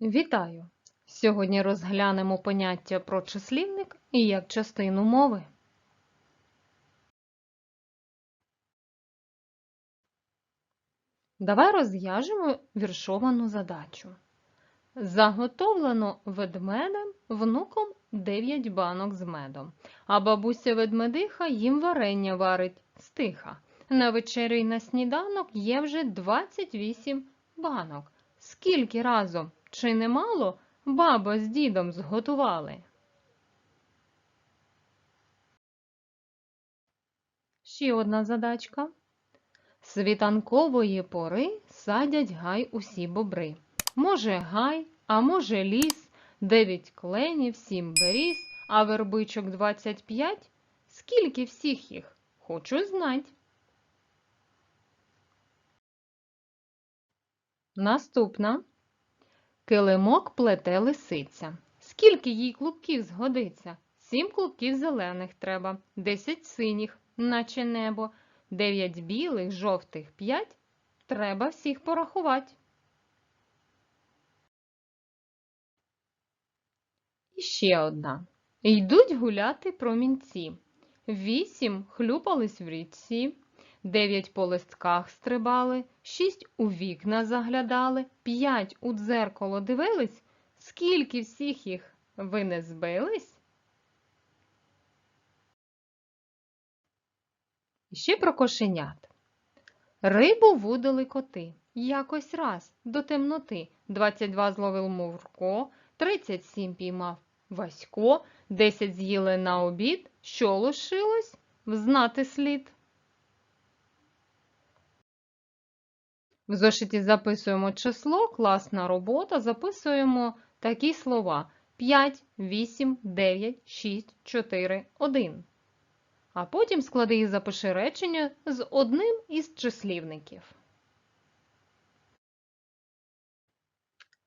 Вітаю! Сьогодні розглянемо поняття про числівник і як частину мови. Давай розв'яжемо віршовану задачу. Заготовлено ведмедем внуком 9 банок з медом, а бабуся ведмедиха їм варення варить стиха. На вечерю й на сніданок є вже 28 банок. Скільки разом, чи немало, баба з дідом зготували? Ще одна задачка. Світанкової пори садять гай усі бобри. Може, гай, а може ліс, дев'ять кленів, сім беріз, а вербичок двадцять п'ять. Скільки всіх їх? Хочу знать. Наступна. Килимок плете лисиця. Скільки їй клубків згодиться? Сім клубків зелених треба, десять синіх, наче небо, дев'ять білих, жовтих, п'ять. Треба всіх порахувати. І ще одна. Йдуть гуляти промінці. Вісім хлюпались в річці, дев'ять по листках стрибали, шість у вікна заглядали, п'ять у дзеркало дивились. Скільки всіх їх ви не збились? І ще про кошенят. Рибу вудили коти. Якось раз до темноти. 22 зловив Мурко, 37 піймав Васько, 10 з'їли на обід. Що лишилось? Взнати слід. В зошиті записуємо число, класна робота, записуємо такі слова 5, 8, 9, 6, 4, 1. А потім склади і запиши речення з одним із числівників.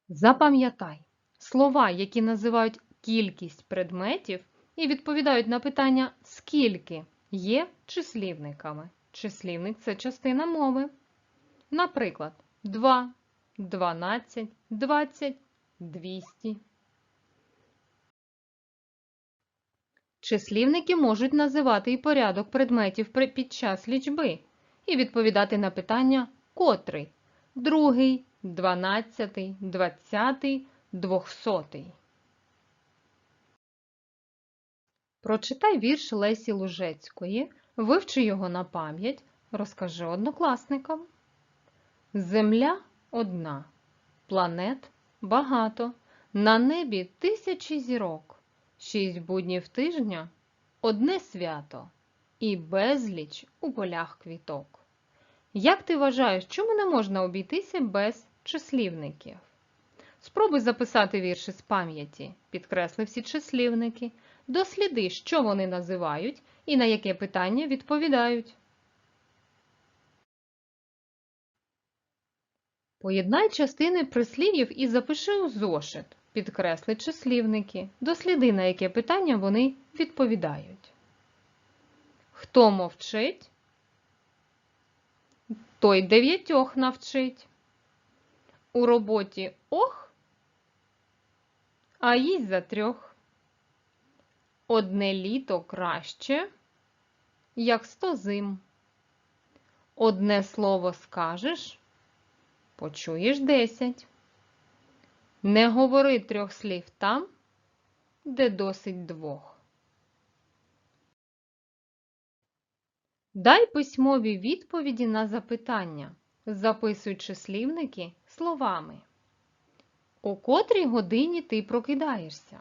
Запам'ятай, слова, які називають кількість предметів і відповідають на питання скільки є числівниками. Числівник це частина мови. Наприклад, 2, 12, 20, 200. Числівники можуть називати і порядок предметів під час лічби і відповідати на питання котрий, другий, дванадцятий, двадцятий, двохсотий. Прочитай вірш Лесі Лужецької, вивчи його на пам'ять, розкажи однокласникам. Земля одна, планет багато, на небі тисячі зірок, шість буднів тижня, одне свято і безліч у полях квіток. Як ти вважаєш, чому не можна обійтися без числівників? Спробуй записати вірші з пам'яті, підкресли всі числівники, досліди, що вони називають і на яке питання відповідають. Поєднай частини прислів'їв і запиши у зошит. Підкресли числівники. Досліди, на яке питання вони відповідають. Хто мовчить, той дев'ятьох навчить. У роботі ох, а їсть за трьох. Одне літо краще, як сто зим. Одне слово скажеш, почуєш десять. Не говори трьох слів там, де досить двох. Дай письмові відповіді на запитання, записуй числівники словами. У котрій годині ти прокидаєшся?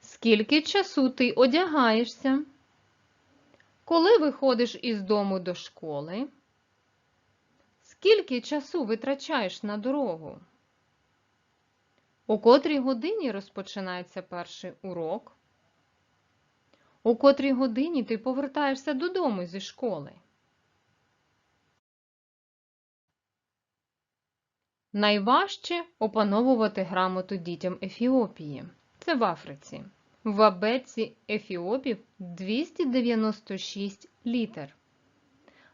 Скільки часу ти одягаєшся? Коли виходиш із дому до школи? Скільки часу витрачаєш на дорогу? У котрій годині розпочинається перший урок? У котрій годині ти повертаєшся додому зі школи? Найважче опановувати грамоту дітям Ефіопії. Це в Африці. В абеці Ефіопів 296 літер,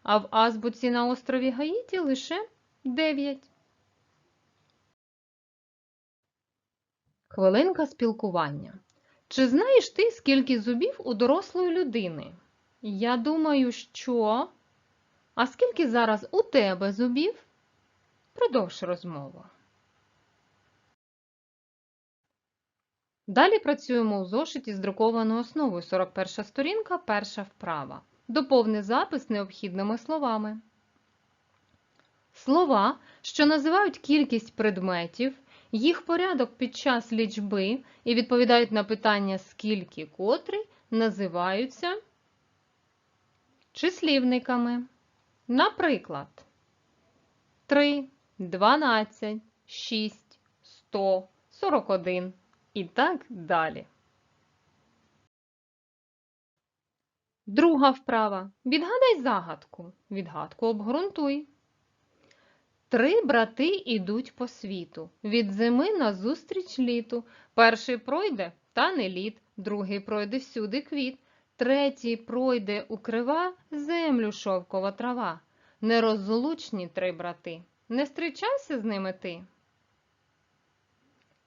а в азбуці на острові Гаїті лише 9. Хвилинка спілкування. Чи знаєш ти, скільки зубів у дорослої людини? Я думаю, що. А скільки зараз у тебе зубів? Продовж розмову. Далі працюємо у зошиті з друкованою основою 41 сторінка, перша вправа. Доповни запис необхідними словами. Слова, що називають кількість предметів, їх порядок під час лічби і відповідають на питання скільки котрий, називаються числівниками. Наприклад, 3, 12, 6, 100, 41 і так далі. Друга вправа. Відгадай загадку. Відгадку обґрунтуй. Три брати ідуть по світу. Від зими назустріч літу. Перший пройде та не лід, другий пройде всюди квіт, третій пройде укрива землю шовкова трава. Нерозлучні три брати. Не зустрічайся з ними ти.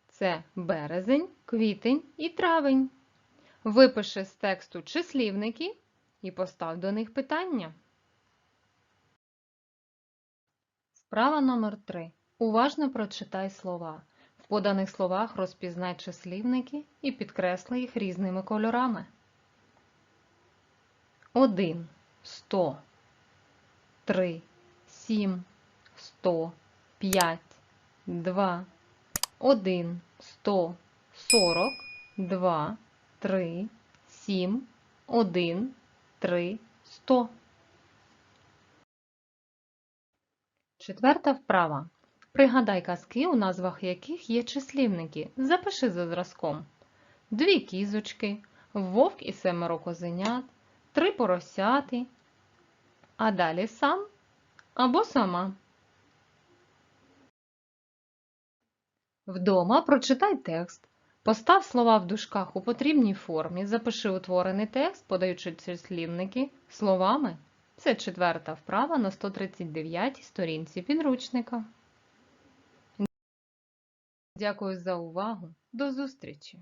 Це березень, квітень і травень. Випиши з тексту числівники і постав до них питання. Вправа номер 3. Уважно прочитай слова. В поданих словах розпізнай числівники і підкресли їх різними кольорами. 1. 100 3, 7, 100, 5, 2, 1, 100, 40, 2, 3, 7, 1, 3, 100. Четверта вправа. Пригадай казки, у назвах яких є числівники. Запиши за зразком. Дві кізочки, вовк і семеро козенят, три поросяти, а далі сам або сама. Вдома прочитай текст. Постав слова в дужках у потрібній формі, запиши утворений текст, подаючи числівники словами. Це четверта вправа на 139 сторінці підручника. Дякую за увагу. До зустрічі!